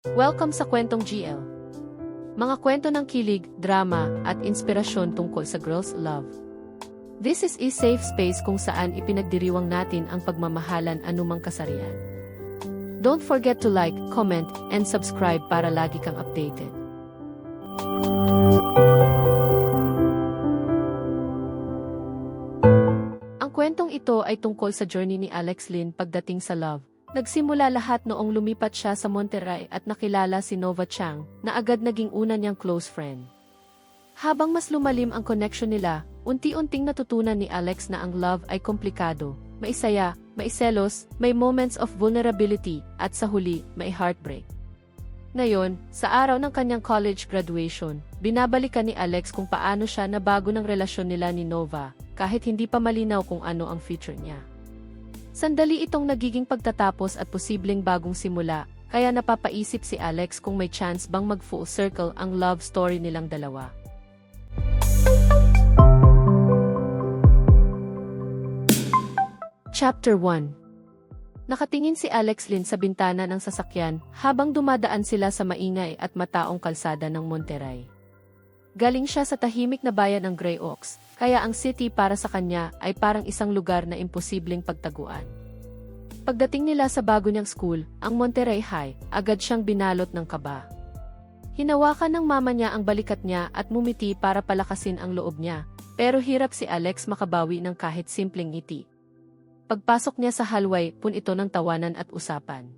Welcome sa Kwentong GL. Mga kwento ng kilig, drama, at inspirasyon tungkol sa girls' love. This is a safe space kung saan ipinagdiriwang natin ang pagmamahalan anumang kasarian. Don't forget to like, comment, and subscribe para lagi kang updated. Ang kwentong ito ay tungkol sa journey ni Alex Lin pagdating sa love. Nagsimula lahat noong lumipat siya sa Monterrey at nakilala si Nova Chang, na agad naging una niyang close friend. Habang mas lumalim ang connection nila, unti-unting natutunan ni Alex na ang love ay komplikado, may saya, may selos, may moments of vulnerability, at sa huli, may heartbreak. Ngayon, sa araw ng kanyang college graduation, binabalikan ni Alex kung paano siya nabago ng relasyon nila ni Nova, kahit hindi pa malinaw kung ano ang future niya. Sandali itong nagiging pagtatapos at posibleng bagong simula, kaya napapaisip si Alex kung may chance bang mag-full circle ang love story nilang dalawa. Chapter 1 Nakatingin si Alex Lin sa bintana ng sasakyan habang dumadaan sila sa maingay at mataong kalsada ng Monterrey. Galing siya sa tahimik na bayan ng Grey Oaks, kaya ang city para sa kanya ay parang isang lugar na imposibleng pagtaguan. Pagdating nila sa bago niyang school, ang Monterrey High, agad siyang binalot ng kaba. Hinawakan ng mama niya ang balikat niya at mumiti para palakasin ang loob niya, pero hirap si Alex makabawi ng kahit simpleng ngiti. Pagpasok niya sa hallway, pun ito ng tawanan at usapan.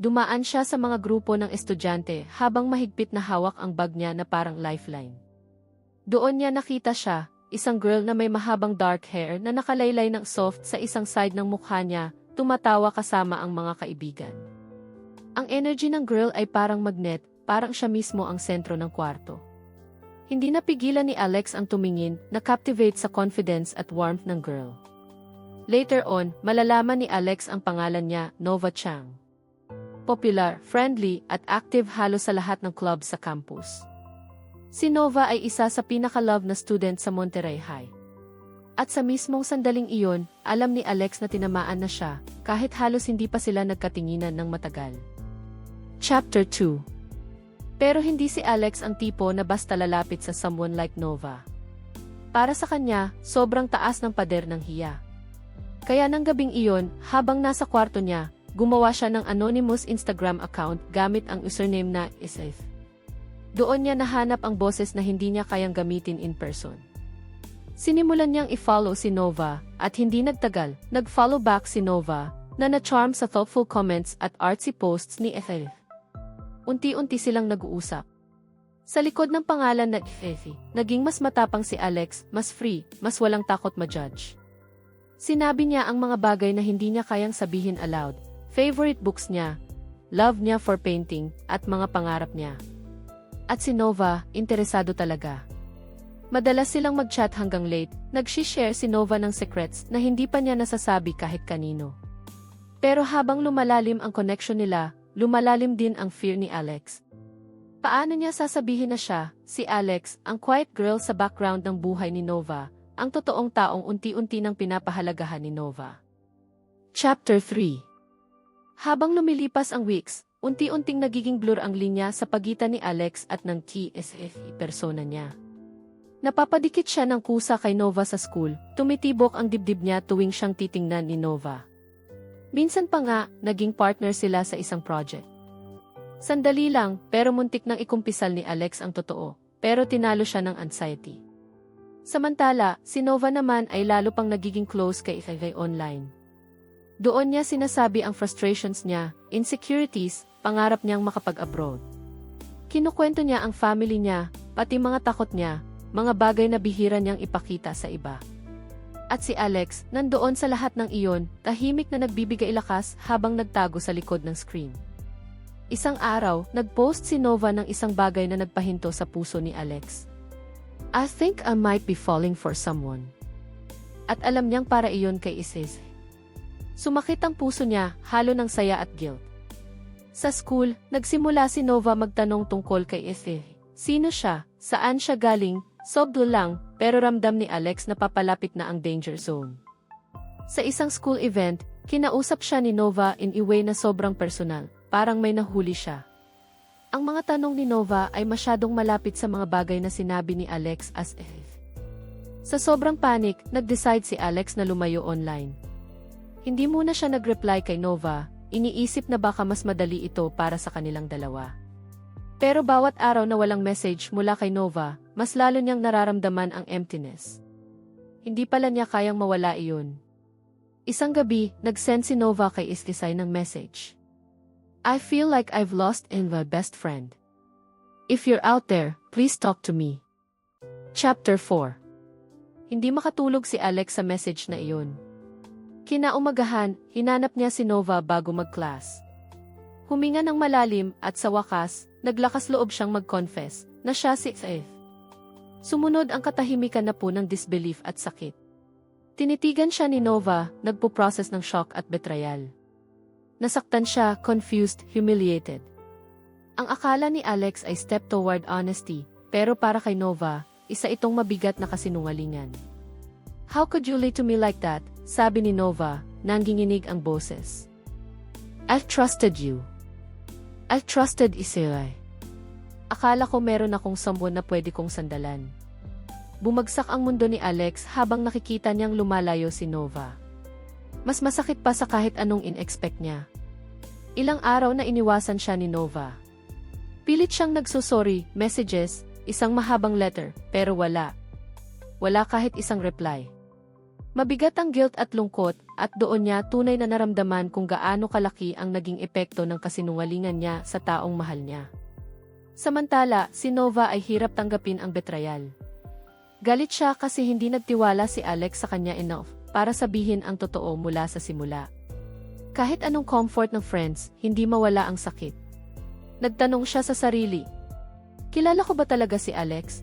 Dumaan siya sa mga grupo ng estudyante habang mahigpit na hawak ang bag niya na parang lifeline. Doon niya nakita siya, isang girl na may mahabang dark hair na nakalaylay ng soft sa isang side ng mukha niya, tumatawa kasama ang mga kaibigan. Ang energy ng girl ay parang magnet, parang siya mismo ang sentro ng kwarto. Hindi napigilan ni Alex ang tumingin, na-captivate sa confidence at warmth ng girl. Later on, malalaman ni Alex ang pangalan niya, Nova Chang. Popular, friendly, at active halos sa lahat ng club sa campus. Si Nova ay isa sa pinaka-love na student sa Monterrey High. At sa mismong sandaling iyon, alam ni Alex na tinamaan na siya, kahit halos hindi pa sila nagkatinginan ng matagal. Chapter 2 Pero hindi si Alex ang tipo na basta lalapit sa someone like Nova. Para sa kanya, sobrang taas ng pader ng hiya. Kaya nang gabing iyon, habang nasa kwarto niya, gumawa siya ng anonymous Instagram account gamit ang username na Isif. Doon niya nahanap ang boses na hindi niya kayang gamitin in person. Sinimulan niyang i-follow si Nova, at hindi nagtagal, nag-follow back si Nova, na na-charm sa thoughtful comments at artsy posts ni Ethel. Unti-unti silang nag-uusap. Sa likod ng pangalan na Effie, naging mas matapang si Alex, mas free, mas walang takot ma-judge. Sinabi niya ang mga bagay na hindi niya kayang sabihin aloud, favorite books niya, love niya for painting, at mga pangarap niya. At si Nova, interesado talaga. Madalas silang mag-chat hanggang late, nag-share si Nova ng secrets na hindi pa niya nasasabi kahit kanino. Pero habang lumalalim ang connection nila, lumalalim din ang fear ni Alex. Paano niya sasabihin na siya, si Alex, ang quiet girl sa background ng buhay ni Nova, ang totoong taong unti-unti nang pinapahalagahan ni Nova. Chapter 3 Habang lumilipas ang weeks, unti-unting nagiging blur ang linya sa pagitan ni Alex at ng TSF persona niya. Napapadikit siya ng kusa kay Nova sa school, tumitibok ang dibdib niya tuwing siyang titingnan ni Nova. Minsan pa nga, naging partner sila sa isang project. Sandali lang, pero muntik nang ikumpisal ni Alex ang totoo, pero tinalo siya ng anxiety. Samantala, si Nova naman ay lalo pang nagiging close kay Ikagay online. Doon niya sinasabi ang frustrations niya, insecurities, pangarap niyang makapag-abroad. Kinukwento niya ang family niya, pati mga takot niya, mga bagay na bihira niyang ipakita sa iba. At si Alex, nandoon sa lahat ng iyon, tahimik na nagbibigay lakas habang nagtago sa likod ng screen. Isang araw, nag-post si Nova ng isang bagay na nagpahinto sa puso ni Alex. I think I might be falling for someone. At alam niyang para iyon kay Isis. Sumakit ang puso niya, halo ng saya at guilt. Sa school, nagsimula si Nova magtanong tungkol kay Isis. Sino siya? Saan siya galing? Sobdo lang, pero ramdam ni Alex na papalapit na ang danger zone. Sa isang school event, kinausap siya ni Nova in a way na sobrang personal, parang may nahuli siya. Ang mga tanong ni Nova ay masyadong malapit sa mga bagay na sinabi ni Alex as if. Sa sobrang panic, nag-decide si Alex na lumayo online. Hindi muna siya nag-reply kay Nova, iniisip na baka mas madali ito para sa kanilang dalawa. Pero bawat araw na walang message mula kay Nova, mas lalo niyang nararamdaman ang emptiness. Hindi pala niya kayang mawala iyon. Isang gabi, nag-send si Nova kay Istisay ng message. I feel like I've lost in my best friend. If you're out there, please talk to me. Chapter 4 Hindi makatulog si Alex sa message na iyon. Kinaumagahan, hinanap niya si Nova bago mag-class. Huminga ng malalim at sa wakas, naglakas loob siyang mag-confess na siya si Faith. Sumunod ang katahimikan na po ng disbelief at sakit. Tinitigan siya ni Nova, nagpo-process ng shock at betrayal. Nasaktan siya, confused, humiliated. Ang akala ni Alex ay step toward honesty, pero para kay Nova, isa itong mabigat na kasinungalingan. How could you lie to me like that? Sabi ni Nova, nanginginig ang boses. I've trusted you. I've trusted Isiray. Akala ko meron akong someone na pwede kong sandalan. Bumagsak ang mundo ni Alex habang nakikita niyang lumalayo si Nova. Mas masakit pa sa kahit anong in-expect niya. Ilang araw na iniwasan siya ni Nova. Pilit siyang nagsusorry, messages, isang mahabang letter, pero wala. Wala kahit isang reply. Mabigat ang guilt at lungkot, at doon niya tunay na naramdaman kung gaano kalaki ang naging epekto ng kasinungalingan niya sa taong mahal niya. Samantala, si Nova ay hirap tanggapin ang betrayal. Galit siya kasi hindi nagtiwala si Alex sa kanya enough para sabihin ang totoo mula sa simula. Kahit anong comfort ng friends, hindi mawala ang sakit. Nagtanong siya sa sarili. Kilala ko ba talaga si Alex?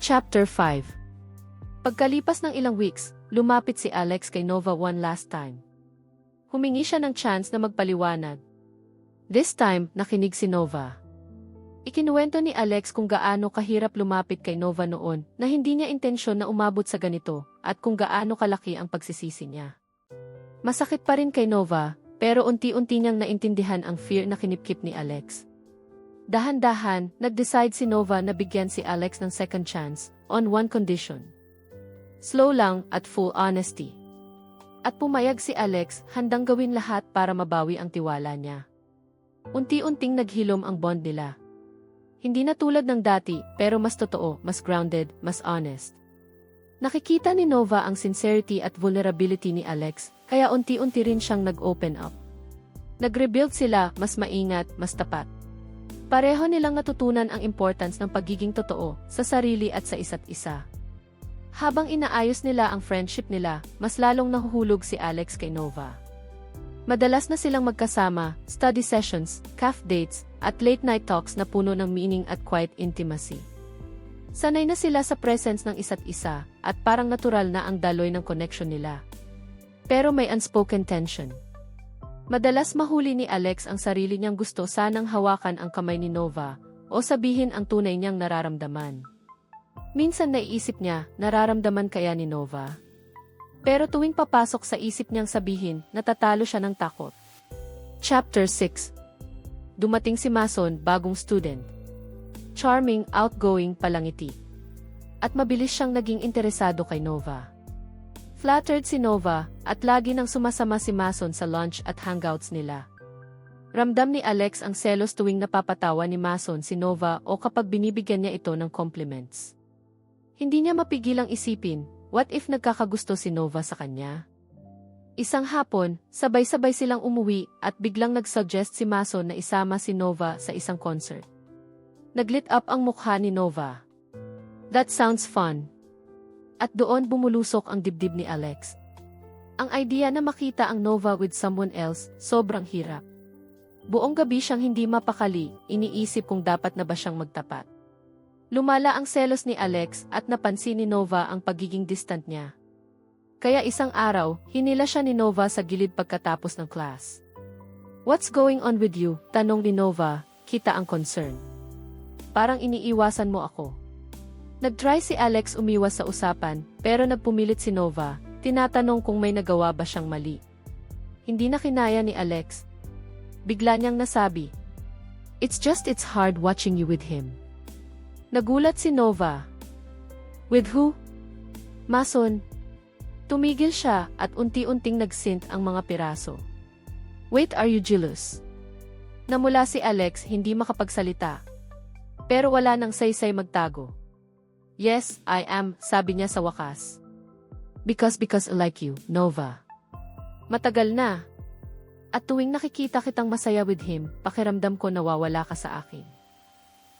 Chapter 5 Pagkalipas ng ilang weeks, lumapit si Alex kay Nova one last time. Humingi siya ng chance na magpaliwanag. This time, nakinig si Nova. Ikinuwento ni Alex kung gaano kahirap lumapit kay Nova noon na hindi niya intensyon na umabot sa ganito at kung gaano kalaki ang pagsisisi niya. Masakit pa rin kay Nova, pero unti-unti niyang naintindihan ang fear na kinipkip ni Alex. Dahan-dahan, nag-decide si Nova na bigyan si Alex ng second chance, on one condition. Slow lang at full honesty. At pumayag si Alex, handang gawin lahat para mabawi ang tiwala niya. Unti-unting naghilom ang bond nila. Hindi na tulad ng dati, pero mas totoo, mas grounded, mas honest. Nakikita ni Nova ang sincerity at vulnerability ni Alex, kaya unti-unti rin siyang nag-open up. Nag-rebuild sila, mas maingat, mas tapat. Pareho nilang natutunan ang importance ng pagiging totoo sa sarili at sa isa't isa. Habang inaayos nila ang friendship nila, mas lalong nahuhulog si Alex kay Nova. Madalas na silang magkasama, study sessions, calf dates, at late night talks na puno ng meaning at quiet intimacy. Sanay na sila sa presence ng isa't isa, at parang natural na ang daloy ng connection nila. Pero may unspoken tension. Madalas mahuli ni Alex ang sarili niyang gusto sanang hawakan ang kamay ni Nova, o sabihin ang tunay niyang nararamdaman. Minsan naiisip niya, nararamdaman kaya ni Nova. Pero tuwing papasok sa isip niyang sabihin, natatalo siya ng takot. Chapter 6 Dumating si Mason, bagong student. Charming, outgoing, palangiti. At mabilis siyang naging interesado kay Nova. Flattered si Nova, at lagi nang sumasama si Mason sa lunch at hangouts nila. Ramdam ni Alex ang selos tuwing napapatawa ni Mason si Nova o kapag binibigyan niya ito ng compliments. Hindi niya mapigilang isipin, what if nagkakagusto si Nova sa kanya? Isang hapon, sabay-sabay silang umuwi at biglang nag-suggest si Mason na isama si Nova sa isang concert. Naglit up ang mukha ni Nova. That sounds fun. At doon bumulusok ang dibdib ni Alex. Ang idea na makita ang Nova with someone else, sobrang hirap. Buong gabi siyang hindi mapakali, iniisip kung dapat na ba siyang magtapat. Lumala ang selos ni Alex at napansin ni Nova ang pagiging distant niya. Kaya isang araw, hinila siya ni Nova sa gilid pagkatapos ng class. What's going on with you? Tanong ni Nova, kita ang concern. Parang iniiwasan mo ako. Nag-try si Alex umiwas sa usapan, pero nagpumilit si Nova, tinatanong kung may nagawa ba siyang mali. Hindi na kinaya ni Alex. Bigla niyang nasabi, It's just it's hard watching you with him. Nagulat si Nova. With who? Mason. Tumigil siya at unti-unting nagsint ang mga piraso. Wait, are you jealous? Namula si Alex hindi makapagsalita. Pero wala nang saysay magtago. Yes, I am, sabi niya sa wakas. Because because I like you, Nova. Matagal na. At tuwing nakikita kitang masaya with him, pakiramdam ko nawawala ka sa akin.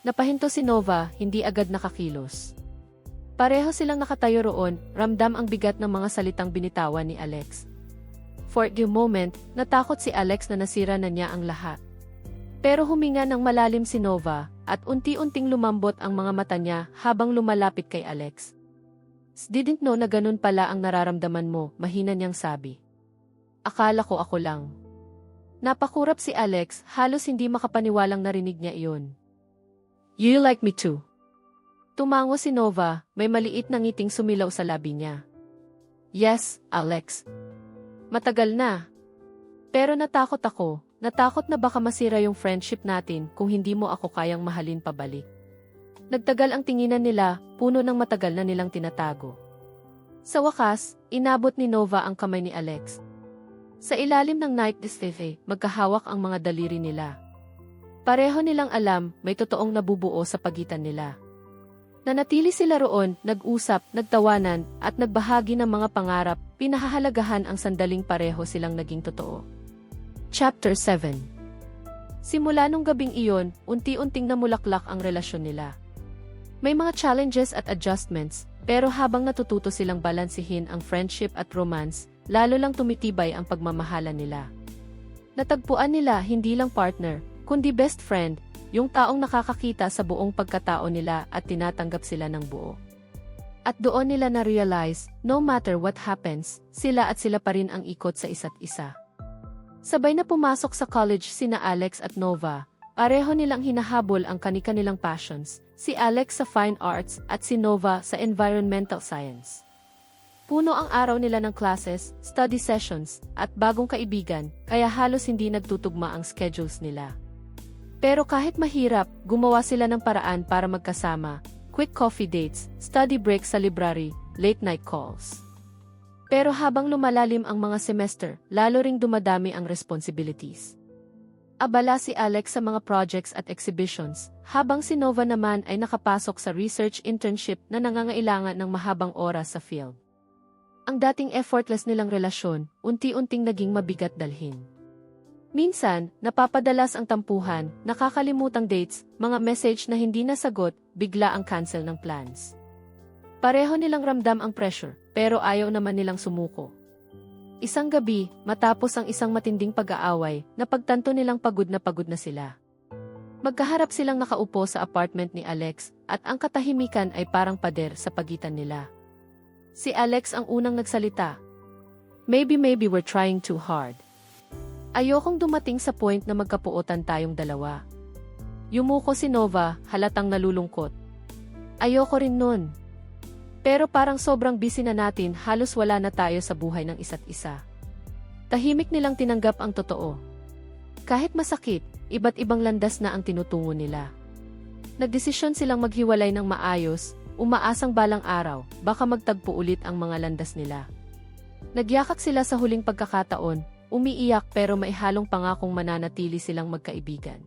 Napahinto si Nova, hindi agad nakakilos. Pareho silang nakatayo roon, ramdam ang bigat ng mga salitang binitawan ni Alex. For a moment, natakot si Alex na nasira na niya ang lahat. Pero huminga ng malalim si Nova, at unti-unting lumambot ang mga mata niya habang lumalapit kay Alex. Didn't know na ganun pala ang nararamdaman mo, mahina niyang sabi. Akala ko ako lang. Napakurap si Alex, halos hindi makapaniwalang narinig niya iyon. You like me too. Tumango si Nova, may maliit na ngiting sumilaw sa labi niya. Yes, Alex. Matagal na. Pero natakot ako, natakot na baka masira yung friendship natin kung hindi mo ako kayang mahalin pabalik. Nagtagal ang tinginan nila, puno ng matagal na nilang tinatago. Sa wakas, inabot ni Nova ang kamay ni Alex. Sa ilalim ng night distive, magkahawak ang mga daliri nila. Pareho nilang alam, may totoong nabubuo sa pagitan nila. Nanatili sila roon, nag-usap, nagtawanan, at nagbahagi ng mga pangarap, pinahahalagahan ang sandaling pareho silang naging totoo. Chapter 7 Simula nung gabing iyon, unti-unting namulaklak ang relasyon nila. May mga challenges at adjustments, pero habang natututo silang balansihin ang friendship at romance, lalo lang tumitibay ang pagmamahala nila. Natagpuan nila hindi lang partner, kundi best friend, yung taong nakakakita sa buong pagkatao nila at tinatanggap sila ng buo. At doon nila na-realize, no matter what happens, sila at sila pa rin ang ikot sa isa't isa. Sabay na pumasok sa college sina Alex at Nova, pareho nilang hinahabol ang kani-kanilang passions, si Alex sa fine arts at si Nova sa environmental science. Puno ang araw nila ng classes, study sessions, at bagong kaibigan, kaya halos hindi nagtutugma ang schedules nila. Pero kahit mahirap, gumawa sila ng paraan para magkasama, quick coffee dates, study breaks sa library, late night calls. Pero habang lumalalim ang mga semester, lalo ring dumadami ang responsibilities. Abala si Alex sa mga projects at exhibitions, habang si Nova naman ay nakapasok sa research internship na nangangailangan ng mahabang oras sa field. Ang dating effortless nilang relasyon, unti-unting naging mabigat dalhin. Minsan, napapadalas ang tampuhan, nakakalimutang dates, mga message na hindi nasagot, bigla ang cancel ng plans. Pareho nilang ramdam ang pressure, pero ayaw naman nilang sumuko. Isang gabi, matapos ang isang matinding pag-aaway, napagtanto nilang pagod na pagod na sila. Magkaharap silang nakaupo sa apartment ni Alex, at ang katahimikan ay parang pader sa pagitan nila. Si Alex ang unang nagsalita. Maybe maybe we're trying too hard. Ayokong dumating sa point na magkapuotan tayong dalawa. Yumuko si Nova, halatang nalulungkot. Ayoko rin nun. Pero parang sobrang busy na natin, halos wala na tayo sa buhay ng isa't isa. Tahimik nilang tinanggap ang totoo. Kahit masakit, iba't ibang landas na ang tinutungo nila. Nagdesisyon silang maghiwalay ng maayos, umaasang balang araw, baka magtagpo ulit ang mga landas nila. Nagyakak sila sa huling pagkakataon, umiiyak pero may halong pangakong mananatili silang magkaibigan.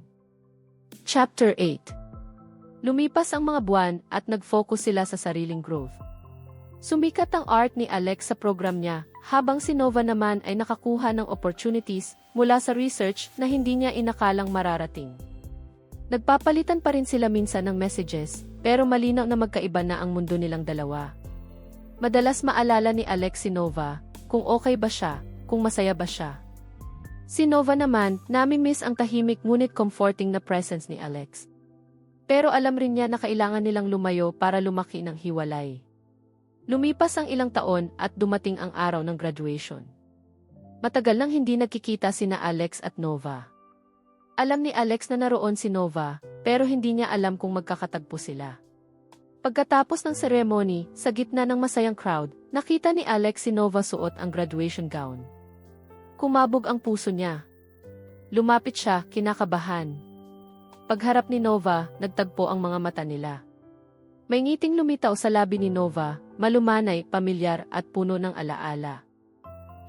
Chapter 8 Lumipas ang mga buwan at nag-focus sila sa sariling growth. Sumikat ang art ni Alex sa program niya, habang si Nova naman ay nakakuha ng opportunities mula sa research na hindi niya inakalang mararating. Nagpapalitan pa rin sila minsan ng messages, pero malinaw na magkaiba na ang mundo nilang dalawa. Madalas maalala ni Alex si Nova, kung okay ba siya, kung masaya ba siya. Si Nova naman, nami-miss ang tahimik ngunit comforting na presence ni Alex. Pero alam rin niya na kailangan nilang lumayo para lumaki ng hiwalay. Lumipas ang ilang taon at dumating ang araw ng graduation. Matagal nang hindi nagkikita sina Alex at Nova. Alam ni Alex na naroon si Nova, pero hindi niya alam kung magkakatagpo sila. Pagkatapos ng ceremony, sa gitna ng masayang crowd, nakita ni Alex si Nova suot ang graduation gown. Kumabog ang puso niya. Lumapit siya, kinakabahan. Pagharap ni Nova, nagtagpo ang mga mata nila. May ngiting lumitaw sa labi ni Nova, malumanay, pamilyar at puno ng alaala.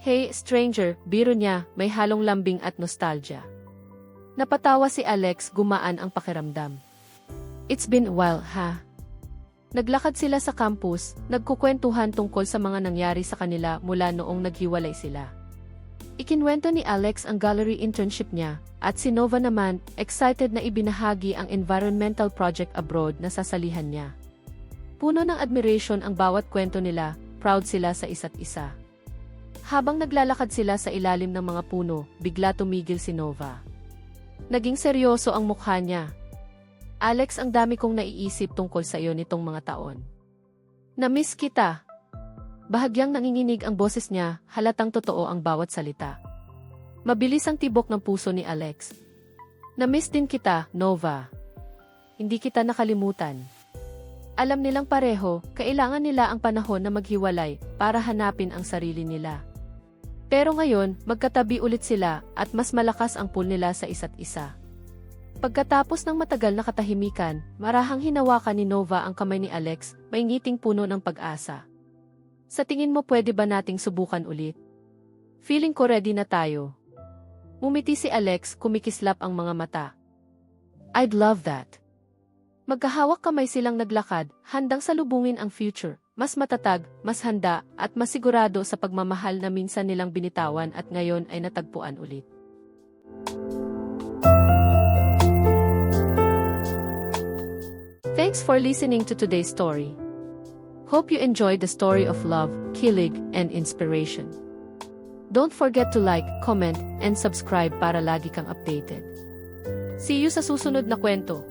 Hey, stranger, biro niya, may halong lambing at nostalgia. Napatawa si Alex, gumaan ang pakiramdam. It's been a while, ha? Naglakad sila sa campus, nagkukwentuhan tungkol sa mga nangyari sa kanila mula noong naghiwalay sila. Ikinwento ni Alex ang gallery internship niya, at si Nova naman, excited na ibinahagi ang environmental project abroad na sasalihan niya. Puno ng admiration ang bawat kwento nila, proud sila sa isa't isa. Habang naglalakad sila sa ilalim ng mga puno, bigla tumigil si Nova. Naging seryoso ang mukha niya. Alex, ang dami kong naiisip tungkol sa iyo nitong mga taon. Na-miss kita. Bahagyang nanginginig ang boses niya, halatang totoo ang bawat salita. Mabilis ang tibok ng puso ni Alex. Na-miss din kita, Nova. Hindi kita nakalimutan. Alam nilang pareho, kailangan nila ang panahon na maghiwalay para hanapin ang sarili nila. Pero ngayon, magkatabi ulit sila at mas malakas ang pull nila sa isa't isa. Pagkatapos ng matagal na katahimikan, marahang hinawakan ni Nova ang kamay ni Alex, may ngiting puno ng pag-asa. Sa tingin mo pwede ba nating subukan ulit? Feeling ko ready na tayo. Mumiti si Alex, kumikislap ang mga mata. I'd love that. Magkahawak kamay silang naglakad, handang salubungin ang future, mas matatag, mas handa, at mas sigurado sa pagmamahal na minsan nilang binitawan at ngayon ay natagpuan ulit. Thanks for listening to today's story. Hope you enjoyed the story of love, kilig, and inspiration. Don't forget to like, comment, and subscribe para lagi kang updated. See you sa susunod na kwento.